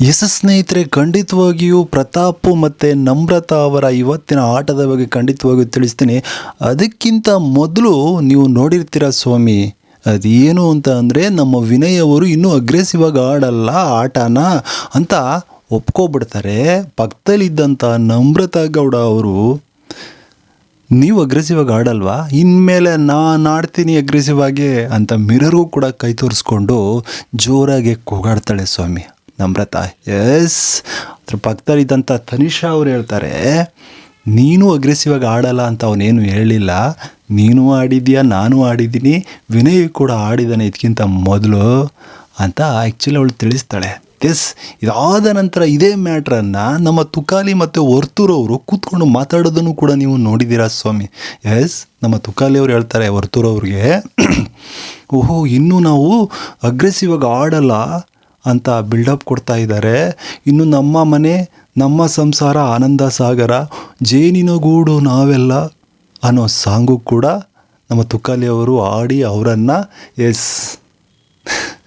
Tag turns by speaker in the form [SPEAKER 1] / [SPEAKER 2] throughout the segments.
[SPEAKER 1] S ಸ್ನೇಹಿತರೆ ಖಂಡಿತವಾಗಿಯೂ ಪ್ರತಾಪ್ ಮತ್ತು ನಮ್ರತಾ ಅವರ ಇವತ್ತಿನ ಆಟದ ಬಗ್ಗೆ ಖಂಡಿತವಾಗಿಯೂ ತಿಳಿಸ್ತೀನಿ. ಅದಕ್ಕಿಂತ ಮೊದಲು ನೀವು ನೋಡಿರ್ತೀರ ಸ್ವಾಮಿ, ಅದೇನು ಅಂತ ಅಂದರೆ ನಮ್ಮ ವಿನಯ್ ಅವರು ಇನ್ನೂ ಅಗ್ರೆಸಿವ್ ಆಗಿ ಆಡಲ್ಲ ಆಟನ ಅಂತ ಒಪ್ಕೊಬಿಡ್ತಾರೆ. ಪಕ್ಕದಲ್ಲಿದ್ದಂಥ ನಮ್ರತಾ ಗೌಡ ಅವರು ನೀವು ಅಗ್ರೆಸಿವ್ ಆಗಿ ಆಡಲ್ವಾ? ಇನ್ಮೇಲೆ ನಾನು ಆಡ್ತೀನಿ ಅಗ್ರೆಸಿವ್ ಆಗಿ ಅಂತ ಮಿರರ್ಗೂ ಕೂಡ ಕೈ ತೋರಿಸ್ಕೊಂಡು ಜೋರಾಗಿ ಕೂಗಾಡ್ತಾಳೆ ಸ್ವಾಮಿ. ನಮ್ರತಾ ಎಸ್. ಅದ್ರ ಪಕ್ಕದಲ್ಲಿದ್ದಂಥ ತನಿಷಾ ಅವ್ರು ಹೇಳ್ತಾರೆ, ನೀನು ಅಗ್ರೆಸಿವ್ ಆಗಿ ಆಡಲ್ಲ ಅಂತ ಅವನೇನು ಹೇಳಿಲ್ಲ. ನೀನು ಆಡಿದ್ಯಾ, ನಾನು ಆಡಿದ್ದೀನಿ. ವಿನಯ್ ಕೂಡ ಆಡಿದ್ದಾನೆ ಇದಕ್ಕಿಂತ ಮೊದಲು ಅಂತ ಆ್ಯಕ್ಚುಲಿ ಅವಳು ತಿಳಿಸ್ತಾಳೆ. ಎಸ್ ಇದಾದ ನಂತರ ಇದೇ ಮ್ಯಾಟ್ರನ್ನು ನಮ್ಮ ತುಕಾಲಿ ಮತ್ತು ವರ್ತೂರವರು ಕೂತ್ಕೊಂಡು ಮಾತಾಡೋದನ್ನು ಕೂಡ ನೀವು ನೋಡಿದ್ದೀರಾ ಸ್ವಾಮಿ. ಎಸ್ ನಮ್ಮ ತುಕಾಲಿ ಅವರು ಹೇಳ್ತಾರೆ ವರ್ತೂರವ್ರಿಗೆ ಓಹೋ, ಇನ್ನೂ ನಾವು ಅಗ್ರೆಸಿವ್ ಆಗಿ ಆಡಲ್ಲ ಅಂತ ಬಿಲ್ಡಪ್ ಕೊಡ್ತಾ ಇದ್ದಾರೆ. ಇನ್ನು ನಮ್ಮ ಮನೆ, ನಮ್ಮ ಸಂಸಾರ ಆನಂದ ಸಾಗರ, ಜೇನಿನ ಗೂಡು ನಾವೆಲ್ಲ ಅನ್ನೋ ಸಾಂಗು ಕೂಡ ನಮ್ಮ ತುಕಾಲಿ ಅವರು ಆಡಿ ಅವರನ್ನು ಎಸ್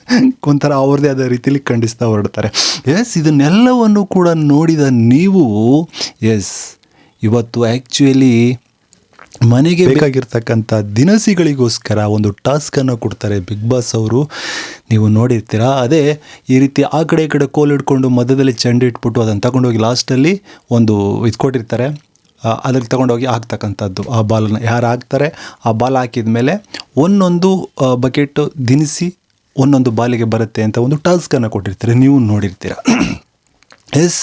[SPEAKER 1] ಒಂಥರ ಅವ್ರದೇ ಆದ ರೀತಿಯಲ್ಲಿ ಖಂಡಿಸ್ತಾ ಹೊರಡ್ತಾರೆ. ಎಸ್ ಇದನ್ನೆಲ್ಲವನ್ನು ಕೂಡ ನೋಡಿದ ನೀವು ಎಸ್ ಇವತ್ತು ಆ್ಯಕ್ಚುಲಿ ಮನೆಗೆ ಬೇಕಾಗಿರ್ತಕ್ಕಂಥ ದಿನಸಿಗಳಿಗೋಸ್ಕರ ಒಂದು ಟಾಸ್ಕನ್ನು ಕೊಡ್ತಾರೆ ಬಿಗ್ ಬಾಸ್ ಅವರು. ನೀವು ನೋಡಿರ್ತೀರಾ? ಅದೇ ಈ ರೀತಿ ಆ ಕಡೆ ಈ ಕಡೆ ಕೋಲ್ ಇಟ್ಕೊಂಡು ಮಧ್ಯದಲ್ಲಿ ಚೆಂಡು ಇಟ್ಬಿಟ್ಟು ಅದನ್ನು ತಗೊಂಡೋಗಿ ಲಾಸ್ಟಲ್ಲಿ ಒಂದು ಇದು ಕೊಟ್ಟಿರ್ತಾರೆ ತಗೊಂಡೋಗಿ ಹಾಕ್ತಕ್ಕಂಥದ್ದು. ಆ ಬಾಲನ್ನು ಯಾರು ಹಾಕ್ತಾರೆ? ಆ ಬಾಲ್ ಹಾಕಿದ ಮೇಲೆ ಒಂದೊಂದು ಬಕೆಟ್ ದಿನಸಿ ಒಂದೊಂದು ಬಾಲಿಗೆ ಬರುತ್ತೆ ಅಂತ ಒಂದು ಟಾಸ್ಕನ್ನು ಕೊಟ್ಟಿರ್ತಾರೆ, ನೀವು ನೋಡಿರ್ತೀರ. ಎಸ್,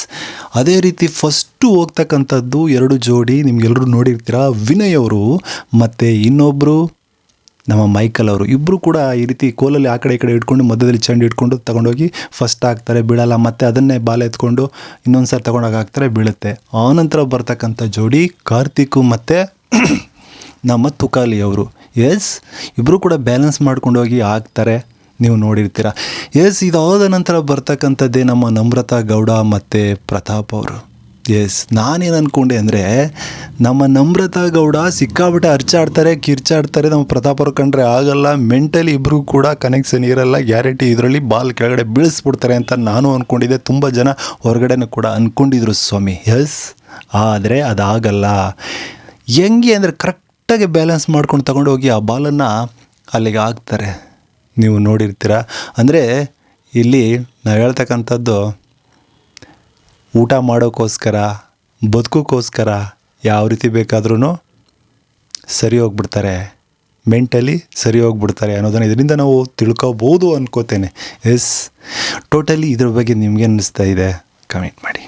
[SPEAKER 1] ಅದೇ ರೀತಿ ಫಸ್ಟು ಹೋಗ್ತಕ್ಕಂಥದ್ದು ಎರಡು ಜೋಡಿ ನಿಮ್ಗೆಲ್ಲರೂ ನೋಡಿರ್ತೀರ, ವಿನಯ್ ಅವರು ಮತ್ತು ಇನ್ನೊಬ್ಬರು ನಮ್ಮ ಮೈಕಲ್ ಅವರು. ಇಬ್ಬರು ಕೂಡ ಈ ರೀತಿ ಕೋಲಲ್ಲಿ ಆ ಕಡೆ ಈ ಕಡೆ ಇಟ್ಕೊಂಡು ಮಧ್ಯದಲ್ಲಿ ಚೆಂಡು ಇಟ್ಕೊಂಡು ತಗೊಂಡೋಗಿ ಫಸ್ಟ್ ಹಾಕ್ತಾರೆ, ಬೀಳಲ್ಲ. ಮತ್ತು ಅದನ್ನೇ ಬಾಲ್ ಎತ್ಕೊಂಡು ಇನ್ನೊಂದು ಸಾರಿ ತಗೊಂಡೋಗಿ ಹಾಕ್ತಾರೆ, ಬೀಳುತ್ತೆ. ಆನಂತರ ಬರ್ತಕ್ಕಂಥ ಜೋಡಿ ಕಾರ್ತಿಕ್ ಮತ್ತು ನಮ್ಮ ತುಕಾಲಿ ಅವರು. ಎಸ್ ಇಬ್ಬರು ಕೂಡ ಬ್ಯಾಲೆನ್ಸ್ ಮಾಡ್ಕೊಂಡೋಗಿ ಹಾಕ್ತಾರೆ. ನೀವು ನೋಡಿರ್ತೀರ. ಎಸ್ ಇದಾದ ನಂತರ ಬರ್ತಕ್ಕಂಥದ್ದೇ ನಮ್ಮ ನಮ್ರತಾ ಗೌಡ ಮತ್ತು ಪ್ರತಾಪ್ ಅವರು. ಎಸ್ ನಾನೇನು ಅಂದ್ಕೊಂಡೆ ಅಂದರೆ, ನಮ್ಮ ನಮ್ರತಾ ಗೌಡ ಸಿಕ್ಕಾಬಿಟ್ಟೆ ಅರ್ಚಾಡ್ತಾರೆ ಕಿರ್ಚಾಡ್ತಾರೆ, ನಮ್ಮ ಪ್ರತಾಪ್ ಅವ್ರು ಕಂಡ್ರೆ ಆಗಲ್ಲ, ಮೆಂಟಲಿ ಇಬ್ಬರು ಕೂಡ ಕನೆಕ್ಷನ್ ಇರಲ್ಲ, ಗ್ಯಾರಂಟಿ ಇದರಲ್ಲಿ ಬಾಲ್ ಕೆಳಗಡೆ ಬೀಳಿಸ್ಬಿಡ್ತಾರೆ ಅಂತ ನಾನು ಅಂದ್ಕೊಂಡಿದ್ದೆ ತುಂಬ ಜನ ಹೊರಗಡೆನೂ ಕೂಡ ಅಂದ್ಕೊಂಡಿದ್ರು ಸ್ವಾಮಿ. ಎಸ್ ಆದರೆ ಅದಾಗಲ್ಲ. ಹೆಂಗೆ ಅಂದರೆ ಕರೆಕ್ಟಾಗಿ ಬ್ಯಾಲೆನ್ಸ್ ಮಾಡ್ಕೊಂಡು ತಗೊಂಡೋಗಿ ಆ ಬಾಲನ್ನು ಅಲ್ಲಿಗೆ ಹಾಕ್ತಾರೆ. ನೀವು ನೋಡಿರ್ತೀರ? ಅಂದರೆ ಇಲ್ಲಿ ನಾವು ಹೇಳ್ತಕ್ಕಂಥದ್ದು ಊಟ ಮಾಡೋಕ್ಕೋಸ್ಕರ ಬದುಕೋಕ್ಕೋಸ್ಕರ ಯಾವ ರೀತಿ ಬೇಕಾದ್ರೂ ಸರಿ ಹೋಗ್ಬಿಡ್ತಾರೆ. ಮೆಂಟಲಿ ಸರಿ ಹೋಗ್ಬಿಡ್ತಾರೆ ಅನ್ನೋದನ್ನು ಇದರಿಂದ ನಾವು ತಿಳ್ಕೋಬೋದು ಅನ್ಕೋತೇನೆ. ಎಸ್ ಟೋಟಲಿ ಇದ್ರ ಬಗ್ಗೆ ನಿಮಗೆ ಅನ್ನಿಸ್ತಾ ಇದೆ? ಕಮೆಂಟ್ ಮಾಡಿ.